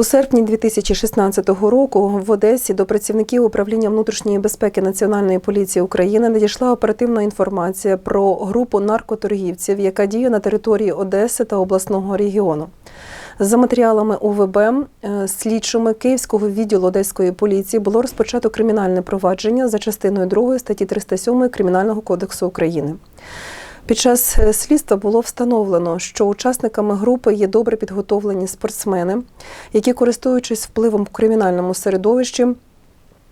У серпні 2016 року в Одесі до працівників управління внутрішньої безпеки Національної поліції України надійшла оперативна інформація про групу наркоторгівців, яка діє на території Одеси та обласного регіону. За матеріалами УВБ е, слідчими Київського відділу Одеської поліції було розпочато кримінальне провадження за частиною 2 статті 307 Кримінального кодексу України. Під час е, слідства було встановлено, що учасниками групи є добре підготовлені спортсмени, які, користуючись впливом в кримінальному середовищі,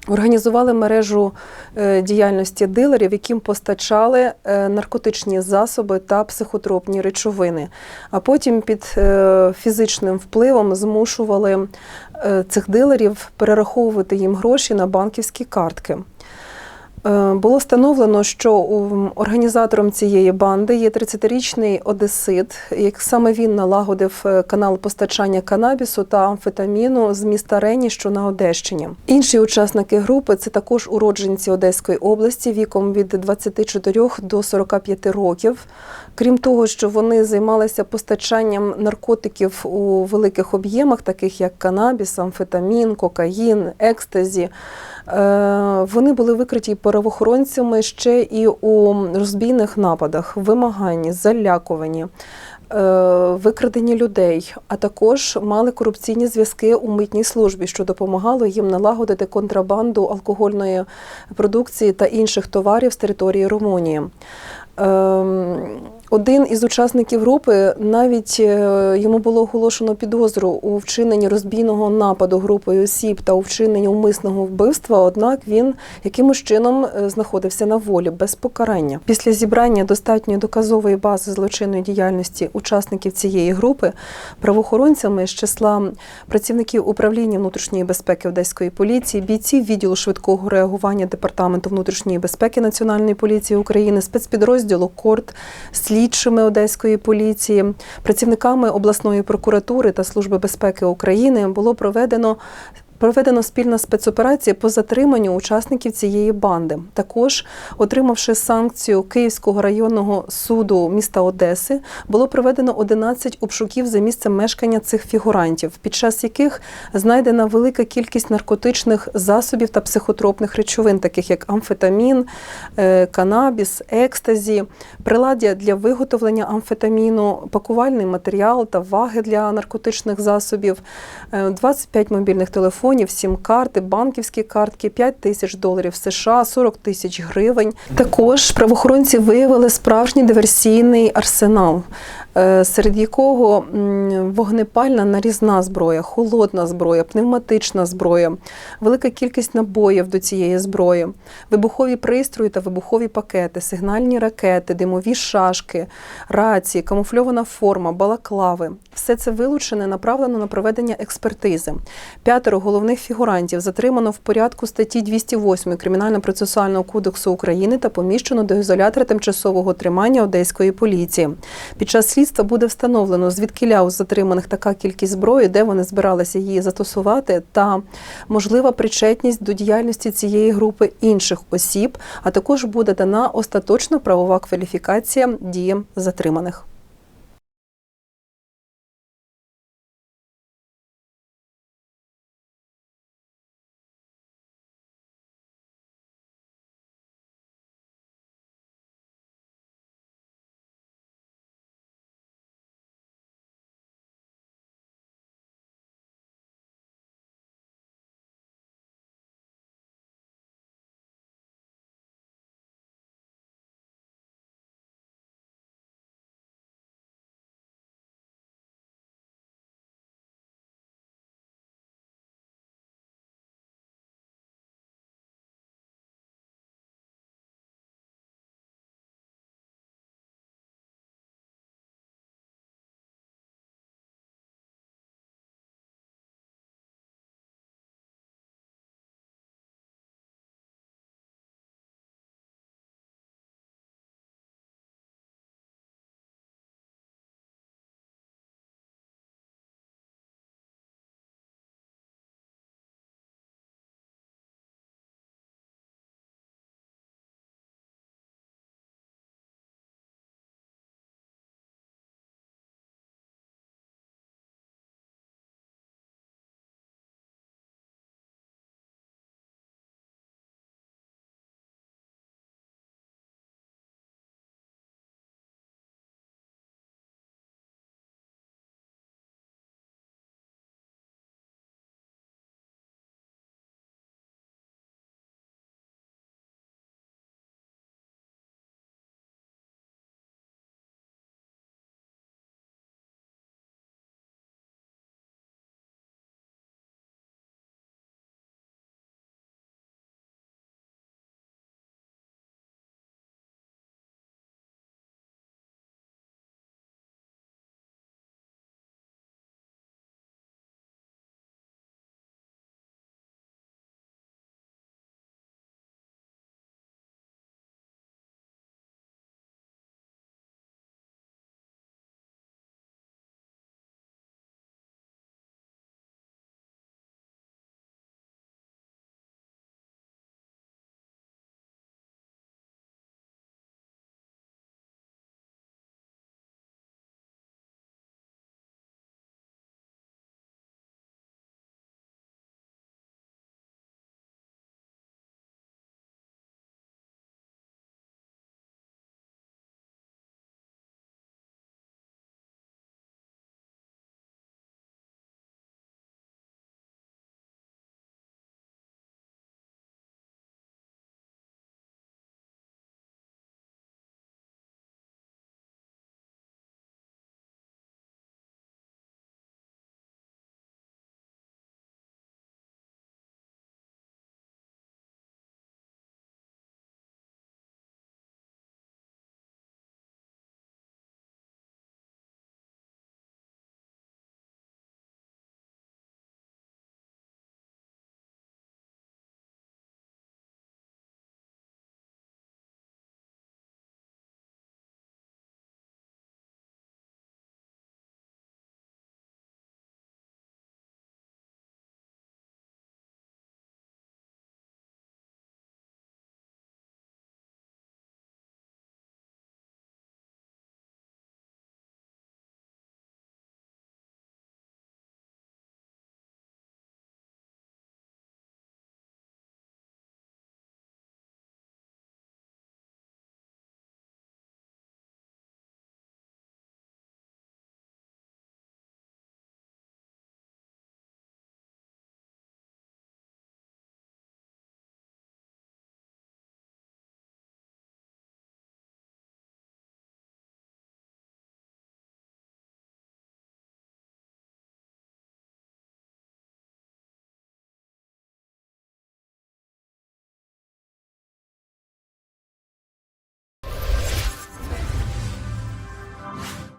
організували мережу е, діяльності дилерів, яким постачали е, наркотичні засоби та психотропні речовини, а потім під фізичним впливом змушували цих дилерів перераховувати їм гроші на банківські картки. Е, Було встановлено, що організатором цієї банди є 30-річний одесит, як саме він налагодив е, канал постачання канабісу та амфетаміну з міста Рені, що на Одещині. Інші учасники групи це також уродженці Одеської області віком від 24 до 45 років. Крім того, що вони займалися постачанням наркотиків у великих об'ємах, таких як канабіс, амфетамін, кокаїн, екстазі. Е, Вони були викриті правоохоронцями ще і у розбійних нападах, вимаганні, залякуванні, викрадені викраденні людей, а також мали корупційні зв'язки у митній службі, що допомагало їм налагодити контрабанду алкогольної продукції та інших товарів з території Румунії. Один із учасників групи навіть е, йому було оголошено підозру у вчиненні розбійного нападу групою осіб та у вчиненні умисного вбивства. Однак він якимось чином е, знаходився на волі без покарання. Після зібрання достатньої доказової бази злочинної діяльності учасників цієї групи правоохоронцями з числа працівників управління внутрішньої безпеки Одеської поліції, бійців відділу швидкого реагування департаменту внутрішньої безпеки Національної поліції України, спецпідрозділу КОРД, слідчими Одеської поліції, працівниками обласної прокуратури та Служби безпеки України було проведено. Проведено спільна спецоперація по затриманню учасників цієї банди. Також, отримавши санкцію Київського районного суду міста Одеси, було проведено 11 обшуків за місцем мешкання цих фігурантів, під час яких знайдена велика кількість наркотичних засобів та психотропних речовин, таких як амфетамін, е, канабіс, екстазі, приладдя для виготовлення амфетаміну, пакувальний матеріал та ваги для наркотичних засобів, е, 25 мобільних телефонів, сім-карти, банківські картки, 5 тисяч доларів США, 40 тисяч гривень. Також правоохоронці виявили справжній диверсійний арсенал, е, серед якого вогнепальна нарізна зброя, холодна зброя, пневматична зброя, велика кількість набоїв до цієї зброї, вибухові пристрої та вибухові пакети, сигнальні ракети, димові шашки, рації, камуфльована форма, балаклави. Все це вилучене, направлено на проведення експертизи. П'ятеро головних фігурантів затримано в порядку статті 208 Кримінально-процесуального кодексу України та поміщено до ізолятора тимчасового тримання Одеської поліції. Під час слідства буде встановлено, звідкиля у затриманих така кількість зброї, де вони збиралися її застосувати, та можлива причетність до діяльності цієї групи інших осіб, а також буде дана остаточна правова кваліфікація діям затриманих.